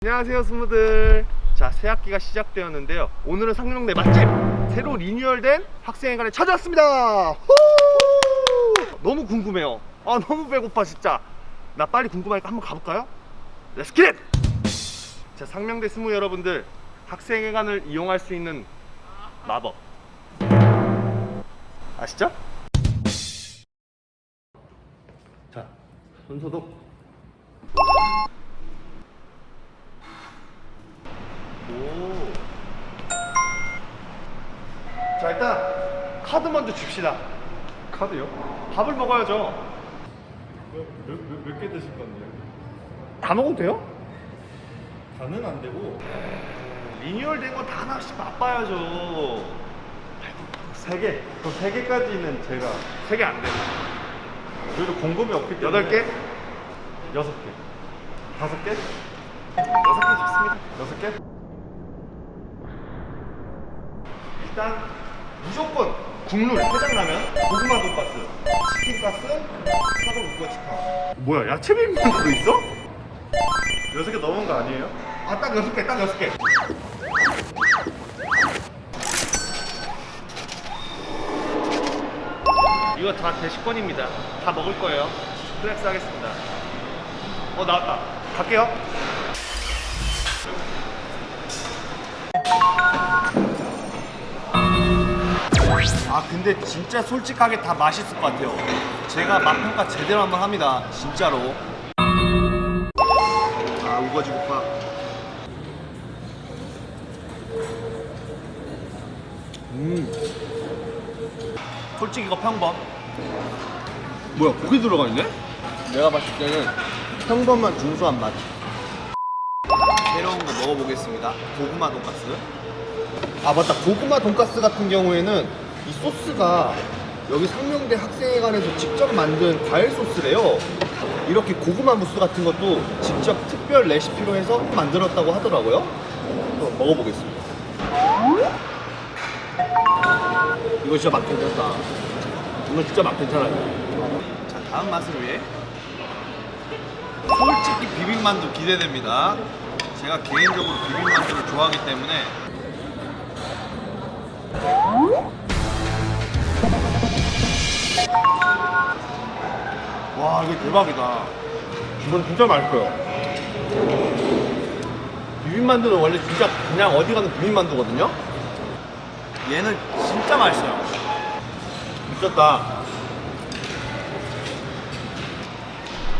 안녕하세요 스무들 자 새학기가 시작되었는데요 오늘은 상명대 맛집 새로 리뉴얼된 학생회관에 찾아왔습니다 후! 너무 궁금해요 아 너무 배고파 진짜 나 빨리 궁금하니까 한번 가볼까요? 렛츠 겟! 자 상명대 스무 여러분들 학생회관을 이용할 수 있는 마법 아시죠? 자 손소독 오. 자 일단 카드 먼저 줍시다. 카드요? 밥을 먹어야죠. 몇 개 드실 건데요? 다 먹어도 돼요? 다는 안 되고 리뉴얼된 거다 하나씩 맛봐야죠. 세 개. 그 세 개까지는 제가 세개안 돼. 그래도 공급이 없기 때문에 여덟 개? 여섯 개. 다섯 개? 여섯 개 좋습니다. 여섯 개? 일단 무조건 국룰 해장라면, 고구마 돈가스, 치킨가스, 사골 우거치탕. 뭐야 야채 비빔면도 있어? 여섯 개 넘은 거 아니에요? 아 딱 여섯 개, 딱 여섯 개. 이거 다 대식권입니다. 다 먹을 거예요. 플렉스 하겠습니다. 어 나왔다. 갈게요. 아 근데 진짜 솔직하게 다 맛있을 것 같아요. 제가 맛평가 제대로 한번 합니다. 진짜로. 아 우거지 국밥. 음. 솔직히 이거 평범. 뭐야 고기 들어가 있네? 내가 봤을 때는 평범한 중소한 맛. 새로운 거 먹어보겠습니다. 고구마 돈가스. 아 맞다 고구마 돈가스 같은 경우에는 이 소스가 여기 상명대 학생회관에서 직접 만든 과일 소스래요. 이렇게 고구마 무스 같은 것도 직접 특별 레시피로 해서 만들었다고 하더라고요. 한번 먹어보겠습니다. 이거 진짜 맛 괜찮다. 이거 진짜 맛 괜찮아요. 자 다음 맛을 위해 솔직히 비빔만두 기대됩니다. 제가 개인적으로 비빔만두를 좋아하기 때문에 와 이거 대박이다. 이건 진짜 맛있어요. 비빔만두는 원래 진짜 그냥 어디 가는 비빔만두거든요. 얘는 진짜 맛있어요. 미쳤다.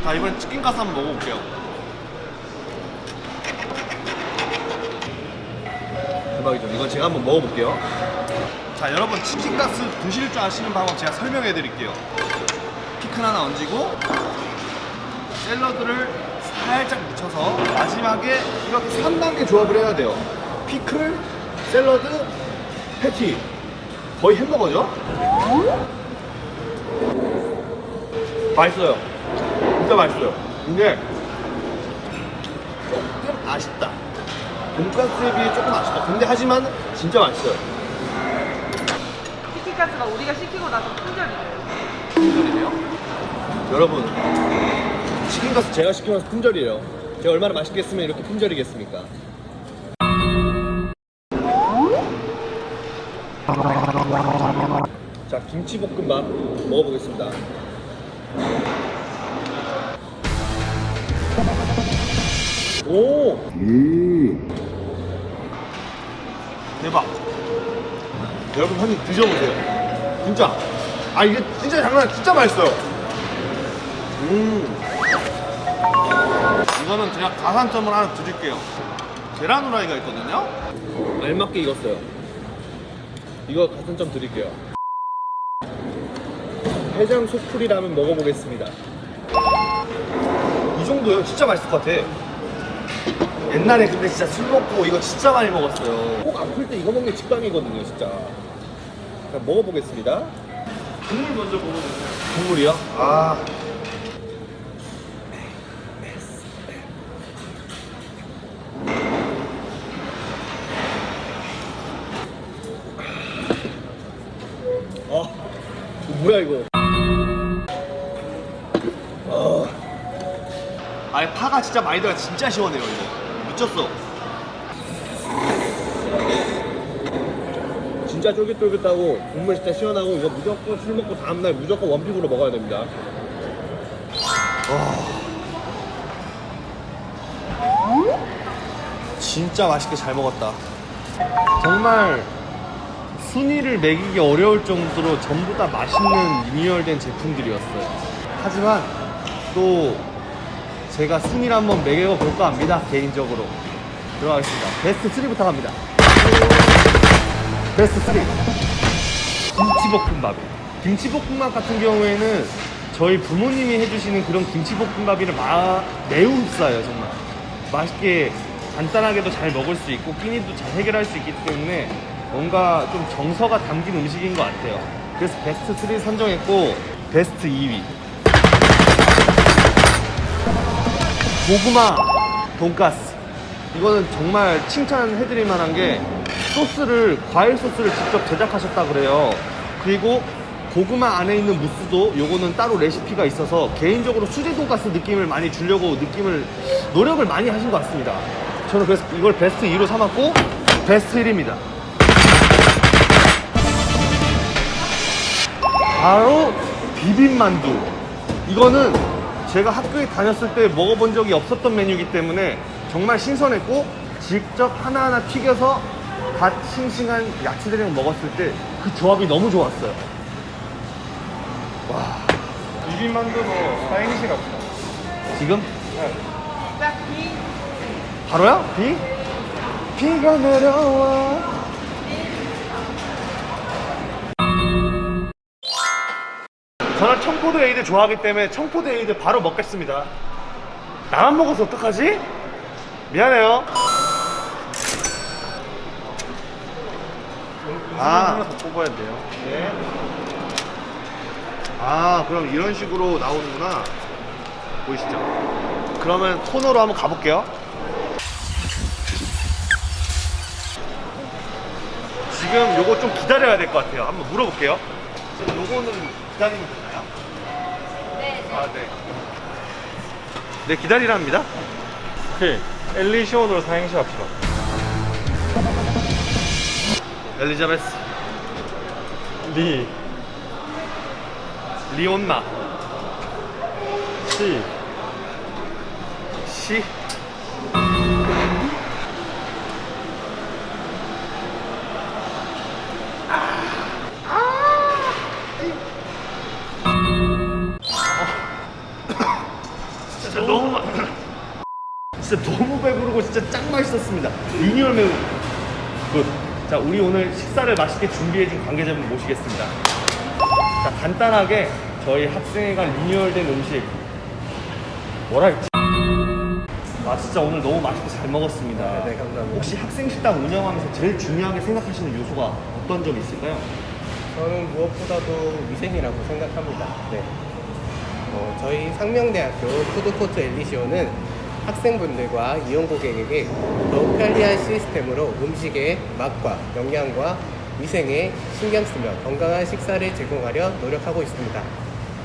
자 이번엔 치킨 가스 한번 먹어볼게요. 대박이죠. 이건 제가 한번 먹어볼게요. 자 여러분 치킨 가스 드실 줄 아시는 방법 제가 설명해 드릴게요. 피클 하나 얹고 샐러드를 살짝 묻혀서 마지막에 이렇게 3단계 조합을 해야 돼요. 피클, 샐러드, 패티. 거의 햄버거죠? 맛있어요. 진짜 맛있어요. 근데 조금 아쉽다. 돈가스에 비해 조금 아쉽다. 근데 하지만 진짜 맛있어요. 치킨가스가 우리가 시키고 나서 품절이래요. 품절이네요. 여러분, 치킨가스 제가 시켜놔서 품절이에요. 제가 얼마나 맛있겠으면 이렇게 품절이겠습니까? 자, 김치볶음밥 먹어보겠습니다. 오! 대박. 여러분 한입 드셔보세요. 진짜. 아 이게 진짜 장난. 진짜 맛있어요. 음. 이거는 제가 가산점을 하나 드릴게요. 계란 후라이가 있거든요. 알맞게 익었어요. 이거 가산점 드릴게요. 해장 소풀이 라면 먹어보겠습니다. 이 정도요? 진짜 맛있을 것 같아. 옛날에 근데 진짜 술 먹고 이거 진짜 많이 먹었어요. 꼭 아플 때 이거 먹는 게 직방이거든요, 진짜. 자, 먹어보겠습니다. 국물 먼저 먹어보세요. 국물이요? 아. 아, 뭐야 이거? 아, 아니 파가 진짜 많이 들어가 진짜 시원해요 이거. 미쳤어. 진짜 쫄깃쫄깃하고 국물 진짜 시원하고 이거 무조건 술 먹고 다음날 무조건 원픽으로 먹어야 됩니다. 진짜 맛있게 잘 먹었다. 정말 순위를 매기기 어려울 정도로 전부 다 맛있는 리뉴얼된 제품들이었어요. 하지만 또 제가 순위를 한번 매겨 볼까 합니다. 개인적으로. 들어가겠습니다. 베스트 3부터 갑니다. 베스트 3. 김치볶음밥. 김치볶음밥 같은 경우에는 저희 부모님이 해주시는 그런 김치볶음밥이랑 마, 매우 흡사해요, 정말. 맛있게 간단하게도 잘 먹을 수 있고 끼니도 잘 해결할 수 있기 때문에 뭔가 좀 정서가 담긴 음식인 것 같아요. 그래서 베스트 3 선정했고 베스트 2위. 고구마 돈가스. 이거는 정말 칭찬해드릴 만한 게 소스를 과일 소스를 직접 제작하셨다 그래요. 그리고 고구마 안에 있는 무스도 요거는 따로 레시피가 있어서 개인적으로 수제 돈 가스 느낌을 많이 주려고 느낌을 노력을 많이 하신 것 같습니다. 저는 그래서 이걸 베스트 2로 삼았고 베스트 1입니다. 바로 비빔만두. 이거는 제가 학교에 다녔을 때 먹어본 적이 없었던 메뉴이기 때문에 정말 신선했고 직접 하나하나 튀겨서 갓 싱싱한 야채들이랑 먹었을 때 그 조합이 너무 좋았어요. 비빔만두도 사행시 갑시다. 지금 딱 비. 바로야? 비? 비가 내려와. 저는 청포도 에이드 좋아하기 때문에 청포도 에이드 바로 먹겠습니다. 나만 먹어서 어떡하지? 미안해요. 아. 하나 더 뽑아야 돼요. 네. 아, 그럼 이런 식으로 나오는구나. 보이시죠? 그러면 토너로 한번 가볼게요. 지금 요거 좀 기다려야 될 것 같아요. 한번 물어볼게요. 지금 요거는 기다리면 되나요? 네. 아, 네. 네, 기다리랍니다. 오케이. 엘리시온으로 사행시 합시다. 엘리자베스, 리, 리온마, 시, 시, 진짜 너무 맛 진짜 너무 배부르고 진짜 짱 맛있었습니다. 리뉴얼 매우 굿. 자, 우리 오늘 식사를 맛있게 준비해준 관계자분 모시겠습니다. 자, 간단하게 저희 학생회가 리뉴얼된 음식 뭐라 했지? 아 진짜 오늘 너무 맛있게 잘 먹었습니다. 네, 감사합니다. 혹시 학생 식당 운영하면서 제일 중요하게 생각하시는 요소가 어떤 점이 있을까요? 저는 무엇보다도 위생이라고 생각합니다. 네. 어, 저희 상명대학교 푸드코트 엘리시오는 학생분들과 이용 고객에게 더욱 편리한 시스템으로 음식의 맛과 영양과 위생에 신경 쓰며 건강한 식사를 제공하려 노력하고 있습니다.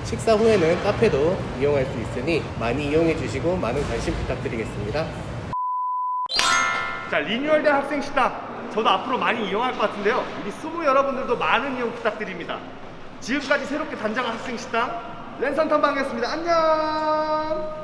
식사 후에는 카페도 이용할 수 있으니 많이 이용해 주시고 많은 관심 부탁드리겠습니다. 자 리뉴얼된 학생 식당 저도 앞으로 많이 이용할 것 같은데요. 우리 스무 여러분들도 많은 이용 부탁드립니다. 지금까지 새롭게 단장한 학생 식당 랜선 탐방이었습니다. 안녕.